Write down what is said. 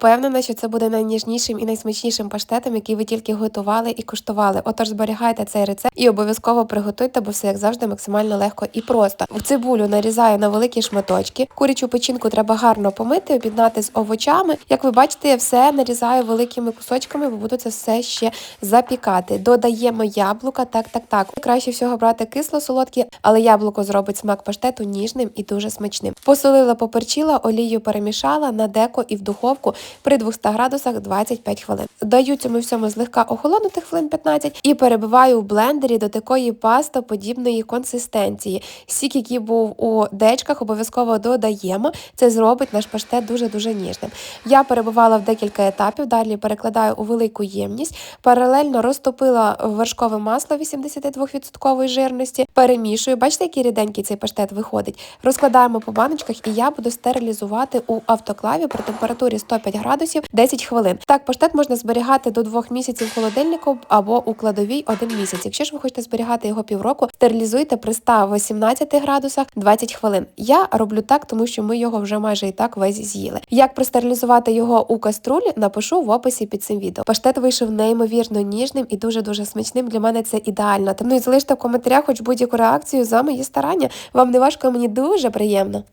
Впевнена, що це буде найніжнішим і найсмачнішим паштетом, який ви тільки готували і куштували. Отож, зберігайте цей рецепт і обов'язково приготуйте, бо все як завжди максимально легко і просто. В цибулю нарізаю на великі шматочки. Курячу печінку треба гарно помити, об'єднати з овочами. Як ви бачите, я все нарізаю великими кусочками, бо буду це все ще запікати. Додаємо яблука, так, так, так. Краще всього брати кисло-солодкі, але яблуко зробить смак паштету ніжним і дуже смачним. Посолила, поперчила, олію перемішала на деко і в духовку при 200 градусах 25 хвилин. Даю цьому всьому злегка охолонутих хвилин 15 і перебиваю в блендері до такої пастоподібної консистенції. Сік, який був у дечках, обов'язково додаємо. Це зробить наш паштет дуже-дуже ніжним. Я перебивала в декілька етапів, далі перекладаю у велику ємність, паралельно розтопила вершкове масло 82% жирності, перемішую. Бачите, який ріденький цей паштет виходить. Розкладаємо по баночках, і я буду стерилізувати у автоклаві при температурі 105 градусів 10 хвилин. Так, паштет можна зберігати до 2 місяців в холодильнику або у кладовій 1 місяць. Якщо ж ви хочете зберігати його півроку, стерилізуйте при 118 градусах 20 хвилин. Я роблю так, тому що ми його вже майже і так весь з'їли. Як простерилізувати його у каструлі, напишу в описі під цим відео. Паштет вийшов неймовірно ніжним і дуже дуже смачним. Для мене це ідеально. Тому і залиште в коментарях хоч будь-яку реакцію за мої старання. Вам не важко, мені дуже приємно.